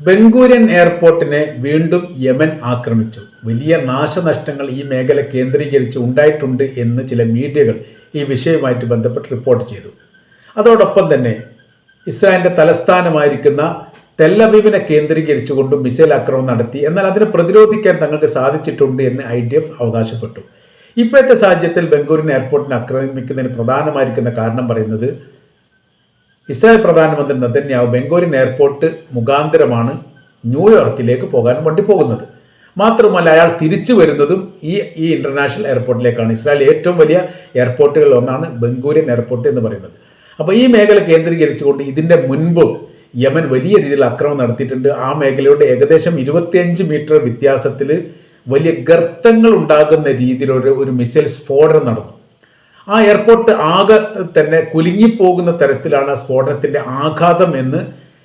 ബംഗൂരിയൻ എയർപോർട്ടിനെ വീണ്ടും യമൻ ആക്രമിച്ചു. വലിയ നാശനഷ്ടങ്ങൾ ഈ മേഖല കേന്ദ്രീകരിച്ച് ഉണ്ടായിട്ടുണ്ട് എന്ന് ചില മീഡിയകൾ ഈ വിഷയവുമായിട്ട് ബന്ധപ്പെട്ട് റിപ്പോർട്ട് ചെയ്തു. അതോടൊപ്പം തന്നെ ഇസ്രായേലിന്റെ തലസ്ഥാനമായിരിക്കുന്ന തെല്ലവീവിനെ കേന്ദ്രീകരിച്ചുകൊണ്ടും മിസൈൽ ആക്രമണം നടത്തി. എന്നാൽ അതിനെ പ്രതിരോധിക്കാൻ തങ്ങൾക്ക് സാധിച്ചിട്ടുണ്ട് എന്ന് ഐ ഡി എഫ് അവകാശപ്പെട്ടു. ഇപ്പോഴത്തെ സാഹചര്യത്തിൽ ബംഗൂരിനെ എയർപോർട്ടിനെ ആക്രമിക്കുന്നതിന് പ്രധാനമായിരിക്കുന്ന കാരണം പറയുന്നത് ഇസ്രായേൽ പ്രധാനമന്ത്രി നദന്യാവ് ബംഗോരിൻ എയർപോർട്ട് മുഖാന്തരമാണ് ന്യൂയോർക്കിലേക്ക് പോകാൻ വേണ്ടി പോകുന്നത്. മാത്രമല്ല അയാൾ തിരിച്ചു വരുന്നതും ഈ ഈ ഇന്റർനാഷണൽ എയർപോർട്ടിലേക്കാണ് ഇസ്രായേൽ ഏറ്റവും വലിയ എയർപോർട്ടുകളിൽ ഒന്നാണ് ബംഗൂരിയൻ എയർപോർട്ട് എന്ന് പറയുന്നത്. അപ്പോൾ ഈ മേഖല കേന്ദ്രീകരിച്ചുകൊണ്ട് ഇതിന്റെ മുൻപ് യമൻ വലിയ രീതിയിൽ ആക്രമണം നടത്തിയിട്ടുണ്ട്. ആ മേഖലയുടെ ഏകദേശം ഇരുപത്തിയഞ്ച് മീറ്റർ വ്യത്യാസത്തിൽ വലിയ ഗർത്തങ്ങൾ ഉണ്ടാകുന്ന രീതിയിലൊരു ഒരു മിസൈൽ സ്ഫോടനം നടന്നു. ആ എയർപോർട്ട് ആകെ തന്നെ കുലുങ്ങിപ്പോകുന്ന തരത്തിലാണ് സ്ഫോടനത്തിന്റെ ആഘാതം എന്ന്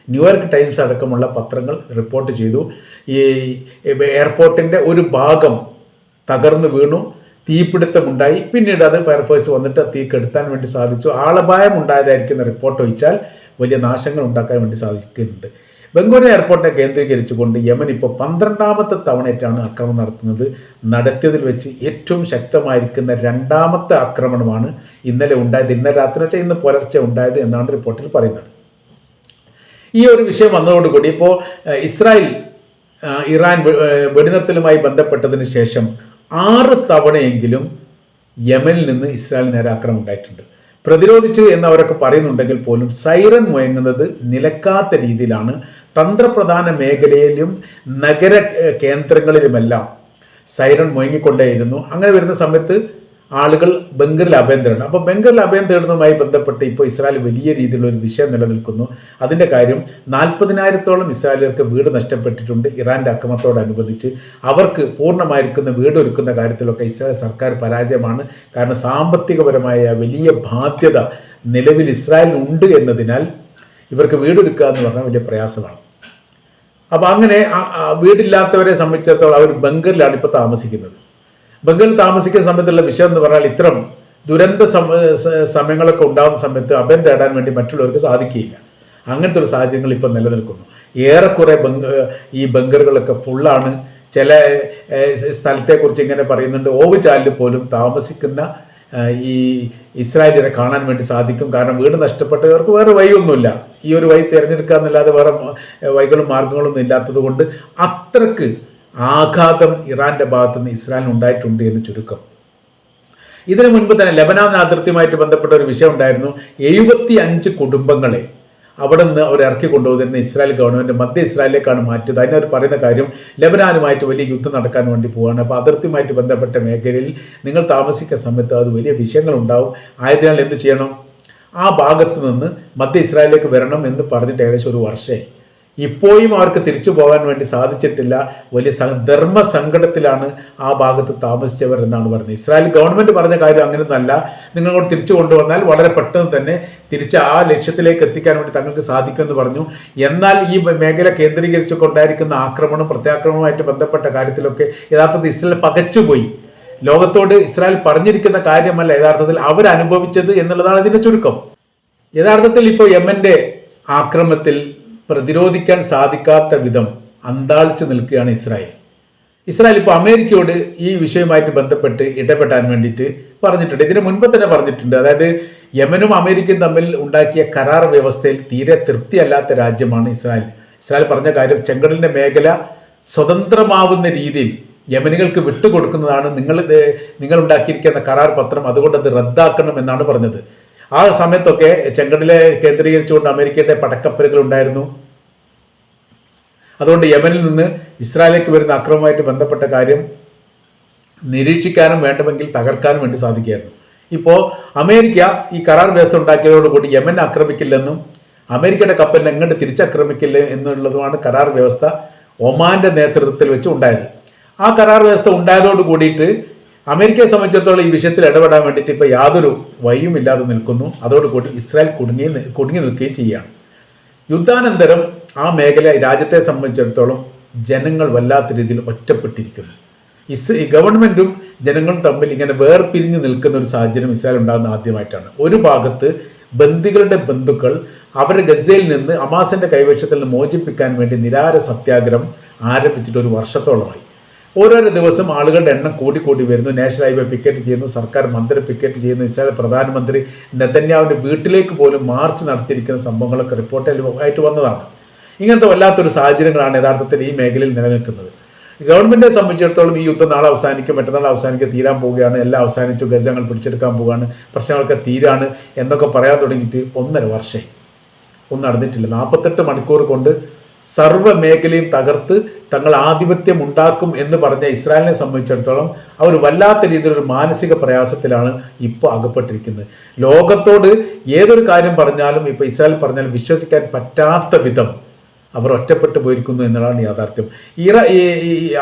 ന്യൂയോർക്ക് ടൈംസ് അടക്കമുള്ള പത്രങ്ങൾ റിപ്പോർട്ട് ചെയ്തു. ഈ എയർപോർട്ടിന്റെ ഒരു ഭാഗം തകർന്നു വീണു തീപിടുത്തമുണ്ടായി. പിന്നീട് അത് ഫയർഫോഴ്സ് വന്നിട്ട് തീ കെടുത്താൻ വേണ്ടി സാധിച്ചു. ആളപായം ഉണ്ടായതായിരിക്കുന്ന റിപ്പോർട്ട് ഒഴിച്ചാൽ വലിയ നാശങ്ങൾ ഉണ്ടാക്കാൻ വേണ്ടി സാധിക്കുന്നുണ്ട്. ബംഗൂരു എയർപോർട്ടിനെ കേന്ദ്രീകരിച്ചുകൊണ്ട് യമൻ ഇപ്പോൾ പന്ത്രണ്ടാമത്തെ തവണയായിട്ടാണ് ആക്രമണം നടത്തുന്നത്. നടത്തിയതിൽ വെച്ച് ഏറ്റവും ശക്തമായിരിക്കുന്ന രണ്ടാമത്തെ ആക്രമണമാണ് ഇന്നലെ ഉണ്ടായത്. ഇന്നലെ രാത്രി വെച്ചാൽ ഇന്ന് പുലർച്ചെ ഉണ്ടായത് എന്നാണ് റിപ്പോർട്ടിൽ പറയുന്നത്. ഈ ഒരു വിഷയം വന്നതോടുകൂടി ഇപ്പോൾ ഇസ്രായേൽ ഇറാൻ വെടിനിർത്തലുമായി ബന്ധപ്പെട്ടതിന് ശേഷം ആറ് തവണയെങ്കിലും യമനിൽ നിന്ന് ഇസ്രായേൽ നേരെ ആക്രമണം ഉണ്ടായിട്ടുണ്ട്. പ്രതിരോധിച്ചു എന്ന് അവരൊക്കെ പറയുന്നുണ്ടെങ്കിൽ പോലും സൈറൻ മുഴങ്ങുന്നത് നിലക്കാത്ത രീതിയിലാണ്. തന്ത്രപ്രധാന മേഖലയിലും നഗര കേന്ദ്രങ്ങളിലുമെല്ലാം സൈറൺ മുഴങ്ങിക്കൊണ്ടേയിരുന്നു. അങ്ങനെ വരുന്ന സമയത്ത് ആളുകൾ ബംഗറിൽ അഭയം തേടണം അപ്പോൾ ബംഗറിൽ അഭയം തേടുന്നതുമായി ബന്ധപ്പെട്ട് ഇപ്പോൾ ഇസ്രായേൽ വലിയ രീതിയിലുള്ള ഒരു വിഷയം നിലനിൽക്കുന്നു. അതിന്റെ കാര്യം നാൽപ്പതിനായിരത്തോളം ഇസ്രായേലിയർക്ക് വീട് നഷ്ടപ്പെട്ടിട്ടുണ്ട് ഇറാന്റെ അക്രമത്തോടനുബന്ധിച്ച്. അവർക്ക് പൂർണമായിരിക്കുന്ന വീട് ഒരുക്കുന്ന കാര്യത്തിലൊക്കെ ഇസ്രായേൽ സർക്കാർ പരാജയമാണ്. കാരണം സാമ്പത്തികപരമായ വലിയ ബാധ്യത നിലവിൽ ഇസ്രായേലിനുണ്ട് എന്നതിനാൽ ഇവർക്ക് വീടൊരുക്കുക എന്ന് പറഞ്ഞാൽ വലിയ പ്രയാസമാണ്. അപ്പോൾ അങ്ങനെ വീടില്ലാത്തവരെ സംബന്ധിച്ചിടത്തോളം അവർ ബംഗറിലാണ് ഇപ്പോൾ താമസിക്കുന്നത്. ബംഗറിൽ താമസിക്കുന്ന സമയത്തുള്ള വിഷയം എന്ന് പറഞ്ഞാൽ ഇത്തരം ദുരന്ത സമയങ്ങളൊക്കെ ഉണ്ടാകുന്ന സമയത്ത് അഭയം തേടാൻ വേണ്ടി മറ്റുള്ളവർക്ക് സാധിക്കുകയില്ല. അങ്ങനത്തെ ഒരു സാഹചര്യങ്ങൾ ഇപ്പം നിലനിൽക്കുന്നു. ഏറെക്കുറെ ബംഗ ഈ ബംഗറുകളൊക്കെ ഫുള്ളാണ് ചില സ്ഥലത്തെക്കുറിച്ച് ഇങ്ങനെ പറയുന്നുണ്ട്. ഓവുചാലിൽ പോലും താമസിക്കുന്ന ഈ ഇസ്രായേലിനെ കാണാൻ വേണ്ടി സാധിക്കും. കാരണം വീട് നഷ്ടപ്പെട്ടവർക്ക് വേറെ വഴിയൊന്നുമില്ല. ഈ ഒരു വഴി തിരഞ്ഞെടുക്കുക എന്നല്ലാതെ വേറെ വഴികളും മാർഗങ്ങളൊന്നും ഇല്ലാത്തത് കൊണ്ട് അത്രയ്ക്ക് ആഘാതം ഇറാന്റെ ഭാഗത്ത് നിന്ന് ഇസ്രായേലിന് ഉണ്ടായിട്ടുണ്ട് എന്ന് ചുരുക്കം. ഇതിനു മുൻപ് തന്നെ ലബനാൻ അതിർത്തിയുമായിട്ട് ബന്ധപ്പെട്ട ഒരു വിഷയം ഉണ്ടായിരുന്നു. എഴുപത്തി അഞ്ച് കുടുംബങ്ങളെ അവിടെ നിന്ന് അവർ ഇറക്കി കൊണ്ടുപോകുന്ന ഇസ്രായേൽ ഗവൺമെന്റ് മധ്യ ഇസ്രായേലിലേക്കാണ് മാറ്റിയത്. അതിനവർ പറയുന്ന കാര്യം ലബനാനുമായിട്ട് വലിയ യുദ്ധം നടക്കാൻ വേണ്ടി പോവുകയാണ് അപ്പോൾ അതിർത്തിയുമായിട്ട് ബന്ധപ്പെട്ട മേഖലയിൽ നിങ്ങൾ താമസിക്കുന്ന സമയത്ത് അത് വലിയ വിഷയങ്ങൾ ഉണ്ടാവും. ആയതിനാൽ എന്ത് ചെയ്യണം? ആ ഭാഗത്ത് നിന്ന് മധ്യ ഇസ്രായേലിലേക്ക് വരണം എന്ന് പറഞ്ഞിട്ട് ഏകദേശം ഒരു വർഷമായി. ഇപ്പോഴും അവർക്ക് തിരിച്ചു പോകാൻ വേണ്ടി സാധിച്ചിട്ടില്ല വലിയ ധർമ്മ സങ്കടത്തിലാണ് ആ ഭാഗത്ത് താമസിച്ചവർ എന്നാണ് പറഞ്ഞത് ഇസ്രായേൽ ഗവൺമെന്റ് പറഞ്ഞ കാര്യം അങ്ങനെയൊന്നല്ല നിങ്ങളോട് തിരിച്ചു കൊണ്ടുവന്നാൽ വളരെ പെട്ടെന്ന് തന്നെ തിരിച്ച് ആ ലക്ഷ്യത്തിലേക്ക് എത്തിക്കാൻ വേണ്ടി തങ്ങൾക്ക് സാധിക്കുമെന്ന് പറഞ്ഞു. എന്നാൽ ഈ മേഖല കേന്ദ്രീകരിച്ചുകൊണ്ടായിരിക്കുന്ന ആക്രമണം പ്രത്യാക്രമണവുമായിട്ട് ബന്ധപ്പെട്ട കാര്യത്തിലൊക്കെ യഥാർത്ഥത്തിൽ ഇസ്രായേൽ പകച്ചുപോയി. ലോകത്തോട് ഇസ്രായേൽ പറഞ്ഞിരിക്കുന്ന കാര്യമല്ല യഥാർത്ഥത്തിൽ അവരനുഭവിച്ചത് എന്നുള്ളതാണ് ഇതിന്റെ ചുരുക്കം. യഥാർത്ഥത്തിൽ ഇപ്പോൾ യമന്റെ ആക്രമണത്തിൽ പ്രതിരോധിക്കാൻ സാധിക്കാത്ത വിധം അന്താളിച്ചു നിൽക്കുകയാണ് ഇസ്രായേൽ. ഇസ്രായേൽ ഇപ്പോൾ അമേരിക്കയോട് ഈ വിഷയവുമായിട്ട് ബന്ധപ്പെട്ട് ഇടപെടാൻ വേണ്ടിയിട്ട് പറഞ്ഞിട്ടുണ്ട്. ഇതിന് മുൻപ് തന്നെ പറഞ്ഞിട്ടുണ്ട്. അതായത് യമനും അമേരിക്കയും തമ്മിൽ ഉണ്ടാക്കിയ കരാർ വ്യവസ്ഥയിൽ തീരെ തൃപ്തിയല്ലാത്ത രാജ്യമാണ് ഇസ്രായേൽ. ഇസ്രായേൽ പറഞ്ഞ കാര്യം ചെങ്കടലിന്റെ മേഖല സ്വതന്ത്രമാവുന്ന രീതിയിൽ യമനികൾക്ക് വിട്ടുകൊടുക്കുന്നതാണ് നിങ്ങൾ നിങ്ങൾ ഉണ്ടാക്കിയിരിക്കുന്ന കരാർ പത്രം. അതുകൊണ്ട് അത് റദ്ദാക്കണം എന്നാണ് പറഞ്ഞത്. ആ സമയത്തൊക്കെ ചെങ്കടലെ കേന്ദ്രീകരിച്ചുകൊണ്ട് അമേരിക്കയുടെ പടക്കപ്പലുകൾ ഉണ്ടായിരുന്നു. അതുകൊണ്ട് യമനിൽ നിന്ന് ഇസ്രായേലിലേക്ക് വരുന്ന അക്രമമായിട്ട് ബന്ധപ്പെട്ട കാര്യം നിരീക്ഷിക്കാനും വേണ്ടുമെങ്കിൽ തകർക്കാനും വേണ്ടി സാധിക്കുകയായിരുന്നു. ഇപ്പോൾ അമേരിക്ക ഈ കരാർ വ്യവസ്ഥ ഉണ്ടാക്കിയതോടുകൂടി യമൻ ആക്രമിക്കില്ലെന്നും അമേരിക്കയുടെ കപ്പലിനെ എങ്ങോട്ട് തിരിച്ചാക്രമിക്കില്ല എന്നുള്ളതുമാണ് കരാർ വ്യവസ്ഥ ഒമാന്റെ നേതൃത്വത്തിൽ വെച്ച് ഉണ്ടായത്. ആ കരാർ വ്യവസ്ഥ ഉണ്ടായതോട് കൂടിയിട്ട് അമേരിക്കയെ സംബന്ധിച്ചിടത്തോളം ഈ വിഷയത്തിൽ ഇടപെടാൻ വേണ്ടിയിട്ട് ഇപ്പോൾ യാതൊരു വഴിയും ഇല്ലാതെ നിൽക്കുന്നു. അതോടുകൂടി ഇസ്രായേൽ കുടുങ്ങി കുടുങ്ങി നിൽക്കുകയും ചെയ്യുകയാണ്. യുദ്ധാനന്തരം ആ മേഖല രാജ്യത്തെ സംബന്ധിച്ചിടത്തോളം ജനങ്ങൾ വല്ലാത്ത രീതിയിൽ ഒറ്റപ്പെട്ടിരിക്കുന്നു. ഇസ് ഗവൺമെന്റും ജനങ്ങളും തമ്മിൽ ഇങ്ങനെ വേർപിരിഞ്ഞ് നിൽക്കുന്ന ഒരു സാഹചര്യം ഇസ്രായേൽ ഉണ്ടാകുന്ന ആദ്യമായിട്ടാണ്. ഒരു ഭാഗത്ത് ബന്ദികളുടെ ബന്ധുക്കൾ അവരെ ഗസയിൽ നിന്ന് അമാസിന്റെ കൈവശത്തിൽ നിന്ന് മോചിപ്പിക്കാൻ വേണ്ടി നിരാര സത്യാഗ്രഹം ആരംഭിച്ചിട്ട് ഒരു വർഷത്തോളമായി. ഓരോരോ ദിവസം ആളുകളുടെ എണ്ണം കൂടിക്കൂടി വരുന്നു. നാഷണൽ ഹൈവേ പിക്കറ്റ് ചെയ്യുന്നു സർക്കാർ മന്ത്രി പിക്കറ്റ് ചെയ്യുന്നു ഇസ്രായേൽ പ്രധാനമന്ത്രി നെതന്യാവിന്റെ വീട്ടിലേക്ക് പോലും മാർച്ച് നടത്തിയിരിക്കുന്ന സംഭവങ്ങളൊക്കെ റിപ്പോർട്ടിൽ ആയിട്ട് വന്നതാണ്. ഇങ്ങനത്തെ വല്ലാത്തൊരു സാഹചര്യങ്ങളാണ് യഥാർത്ഥത്തിൽ ഈ മേഖലയിൽ നിലനിൽക്കുന്നത്. ഗവൺമെന്റിനെ സംബന്ധിച്ചിടത്തോളം ഈ യുദ്ധം നാളെ അവസാനിക്കും മറ്റന്നാൾ അവസാനിക്കും തീരാൻ പോവുകയാണ്. എല്ലാം അവസാനിച്ചു ഗസങ്ങൾ പിടിച്ചെടുക്കാൻ പോവുകയാണ്. പ്രശ്നങ്ങളൊക്കെ തീരാണ് എന്നൊക്കെ പറയാൻ തുടങ്ങിയിട്ട് ഒന്നര വർഷം ഒന്നും നടന്നിട്ടില്ല. നാൽപ്പത്തെട്ട് മണിക്കൂർ കൊണ്ട് സർവ മേഖലയും തകർത്ത് തങ്ങൾ ആധിപത്യം ഉണ്ടാക്കും എന്ന് പറഞ്ഞ ഇസ്രായേലിനെ സംബന്ധിച്ചിടത്തോളം അവർ വല്ലാത്ത രീതിയിലൊരു മാനസിക പ്രയാസത്തിലാണ് ഇപ്പോൾ അകപ്പെട്ടിരിക്കുന്നത്. ലോകത്തോട് ഏതൊരു കാര്യം പറഞ്ഞാലും ഇപ്പോൾ ഇസ്രായേൽ പറഞ്ഞാലും വിശ്വസിക്കാൻ പറ്റാത്ത വിധം അവർ ഒറ്റപ്പെട്ടു പോയിരിക്കുന്നു എന്നതാണ് യാഥാർത്ഥ്യം. ഇറ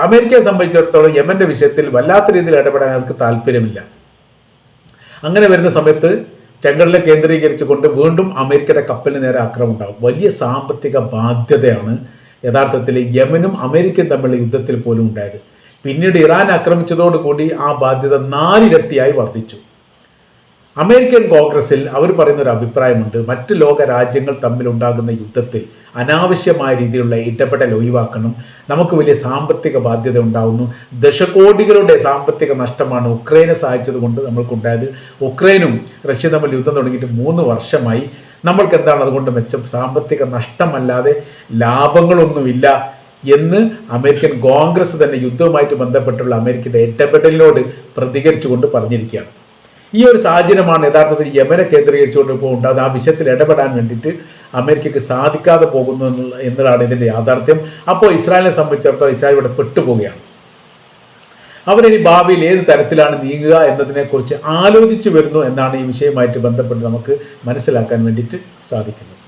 അമേരിക്കയെ സംബന്ധിച്ചിടത്തോളം യമന്റെ വിഷയത്തിൽ വല്ലാത്ത രീതിയിൽ ഇടപെടാൻ അവർക്ക് താല്പര്യമില്ല. അങ്ങനെ വരുന്ന സമയത്ത് ചെങ്കടലെ കേന്ദ്രീകരിച്ചുകൊണ്ട് വീണ്ടും അമേരിക്കയുടെ കപ്പലിന് നേരെ ആക്രമണം ഉണ്ടാകും വലിയ സാമ്പത്തിക ബാധ്യതയാണ് യഥാർത്ഥത്തിൽ യമനും അമേരിക്കയും തമ്മിലുള്ള യുദ്ധത്തിൽ പോലും ഉണ്ടായത്. പിന്നീട് ഇറാൻ ആക്രമിച്ചതോടുകൂടി ആ ബാധ്യത നാലിരട്ടിയായി വർദ്ധിച്ചു. അമേരിക്കൻ കോൺഗ്രസിൽ അവർ പറയുന്ന ഒരു അഭിപ്രായമുണ്ട്. മറ്റ് ലോക രാജ്യങ്ങൾ തമ്മിലുണ്ടാകുന്ന യുദ്ധത്തിൽ അനാവശ്യമായ രീതിയിലുള്ള ഇടപെടൽ ഒഴിവാക്കണം. നമുക്ക് വലിയ സാമ്പത്തിക ബാധ്യത ഉണ്ടാകുന്നു ദശകോടികളുടെ സാമ്പത്തിക നഷ്ടമാണ് ഉക്രൈനെ സഹായിച്ചതുകൊണ്ട് നമ്മൾക്കുണ്ടായത്. ഉക്രൈനും റഷ്യ തമ്മിൽ യുദ്ധം തുടങ്ങിയിട്ട് മൂന്ന് വർഷമായി. നമ്മൾക്ക് എന്താണ് അതുകൊണ്ട് മെച്ചം? സാമ്പത്തിക നഷ്ടമല്ലാതെ ലാഭങ്ങളൊന്നുമില്ല എന്ന് അമേരിക്കൻ കോൺഗ്രസ് തന്നെ യുദ്ധവുമായിട്ട് ബന്ധപ്പെട്ടുള്ള അമേരിക്കയുടെ ഇടപെടലിനോട് പ്രതികരിച്ചുകൊണ്ട് പറഞ്ഞിരിക്കുകയാണ്. ഈ ഒരു സാഹചര്യമാണ് യഥാർത്ഥത്തിൽ യമനെ കേന്ദ്രീകരിച്ചുകൊണ്ട് ഇപ്പോൾ ഉണ്ടാകുന്നത്. ആ വിഷയത്തിൽ ഇടപെടാൻ വേണ്ടിയിട്ട് അമേരിക്കയ്ക്ക് സാധിക്കാതെ പോകുന്നു എന്നുള്ള എന്നതാണ് ഇതിന്റെ യാഥാർത്ഥ്യം. അപ്പോൾ ഇസ്രായേലിനെ സംബന്ധിച്ചിടത്തോളം ഇസ്രായേൽ ഇവിടെ പെട്ടുപോവുകയാണ്. അവരിനി ഭാവിയിൽ ഏത് തരത്തിലാണ് നീങ്ങുക എന്നതിനെക്കുറിച്ച് ആലോചിച്ചു വരുന്നു എന്നാണ് ഈ വിഷയവുമായിട്ട് ബന്ധപ്പെട്ട് നമുക്ക് മനസ്സിലാക്കാൻ വേണ്ടിയിട്ട് സാധിക്കുന്നത്.